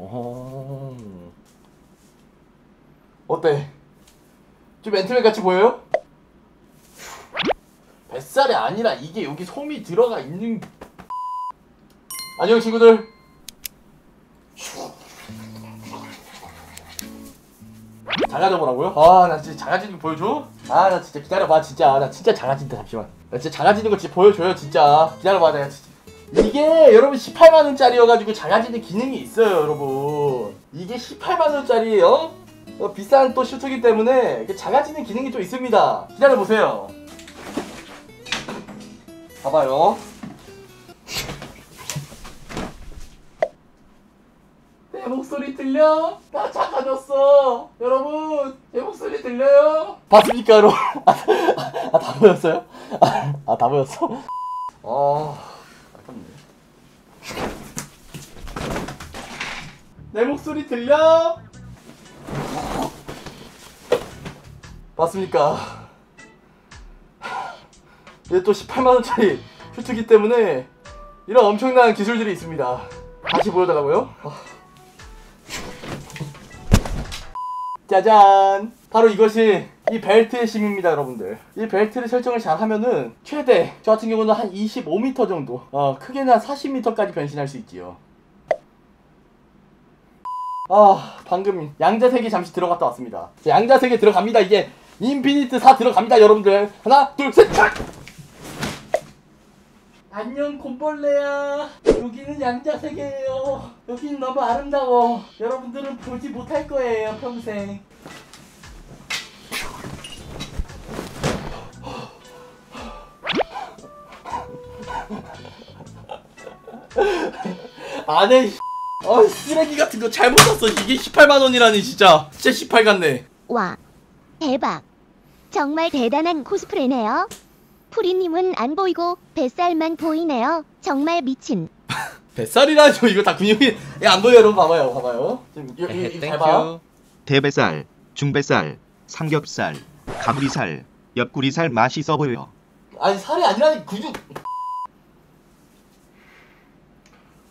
어. 어때? 좀 멘틀맨 같이 보여요? 뱃살이 아니라 이게 여기 솜이 들어가 있는 안녕 친구들 작아져 보라고요? 아 나 진짜 작아지는 거 보여줘? 아 나 진짜 기다려봐 진짜 나 진짜 작아진다 잠시만 나 진짜 작아지는 거 진짜 보여줘요 진짜 기다려봐 내가 진짜 이게 여러분 18만원짜리여가지고 작아지는 기능이 있어요 여러분 이게 18만원짜리예요 어, 비싼 또 슈트기 때문에 작아지는 기능이 좀 있습니다 기다려보세요 봐봐요 내 목소리 들려? 나 작아졌어 여러분 제 목소리 들려요? 봤습니까 여러분? 아 다 보였어요? 아 다 보였어? 아 아깝네 내 목소리 들려? 맞습니까? 이게 또 18만원짜리 슈트기 때문에 이런 엄청난 기술들이 있습니다 다시 보여달라고요? 아. 짜잔! 바로 이것이 이 벨트의 힘입니다 여러분들. 이 벨트를 설정을 잘 하면은 최대 저 같은 경우는 한 25m 정도 어 크게는 한 40m까지 변신할 수 있지요. 아 방금 양자색이 잠시 들어갔다 왔습니다. 자, 양자색에 들어갑니다. 이게 인피니트 4 들어갑니다 여러분들. 하나 둘셋 안녕 곰벌레야. 여기는 양자색이에요. 여기는 너무 아름다워. 여러분들은 보지 못할 거예요 평생 안에 어 쓰레기 같은 거 잘못 샀어 이게 18만 원이라니 진짜 진짜 18 같네 와, 대박. 정말 대단한 코스프레네요. 프리님은 안 보이고 뱃살만 보이네요. 정말 미친. 뱃살이라죠 이거 다 근육이 야, 안 보여 여러분 봐봐요 봐봐요 지금 여기 여기 잘 봐. 대뱃살, 중뱃살, 삼겹살, 가브리살, 옆구리살 맛있어 보여. 아니 살이 아니라니 근육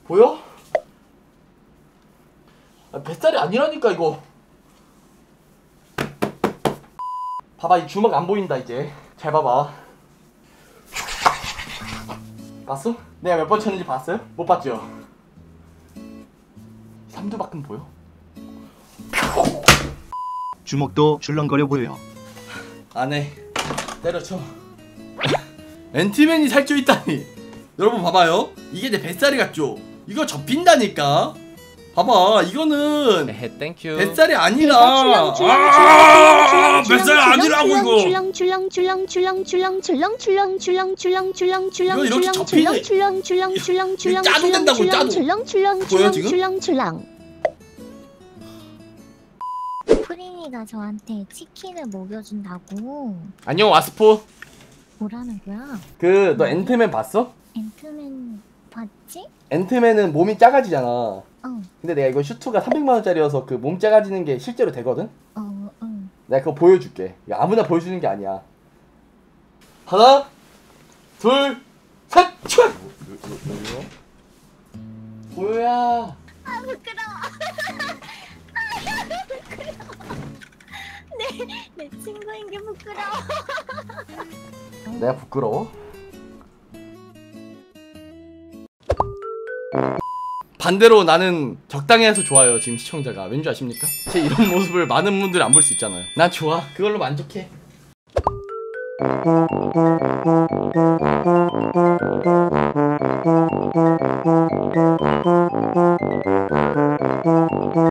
보여? 아, 뱃살이 아니라니까 이거 봐봐 이 주먹 안 보인다 이제 잘 봐봐 봤어? 내가 몇 번 쳤는지 봤어요? 못 봤죠? 삼두박근 보여? 주먹도 출렁거려 보여. 안해 때려쳐 앤티맨이 살쪄 있다니 여러분 봐봐요 이게 내 뱃살이 같죠 이거 접힌다니까 봐봐 이거는 땡큐 뱃살이 아니라 뱃살이 아니라고 이거 이거 이렇게 접히네 짜도 된다고 짜도 보여 지금? 프린이가 저한테 치킨을 먹여준다고 안녕 와스포 뭐라는 거야? 그너 엔트맨 봤어? 엔트맨 봤지? 엔트맨은 몸이 작아지잖아 어, 근데 내가 이거 슈트가 300만 원짜리여서 그몸 작아지는 게 실제로 되거든? 어, 응. 내가 그거 보여줄게 이거 아무나 보여주는 게 아니야 하나 둘셋 촤 보여야 아 부끄러워. 내, 내 친구인 게 부끄러워. 내가 부끄러워? 반대로 나는 적당히 해서 좋아요 지금 시청자가. 왠지 아십니까? 제 이런 모습을 많은 분들이 안 볼 수 있잖아요. 난 좋아. 그걸로 만족해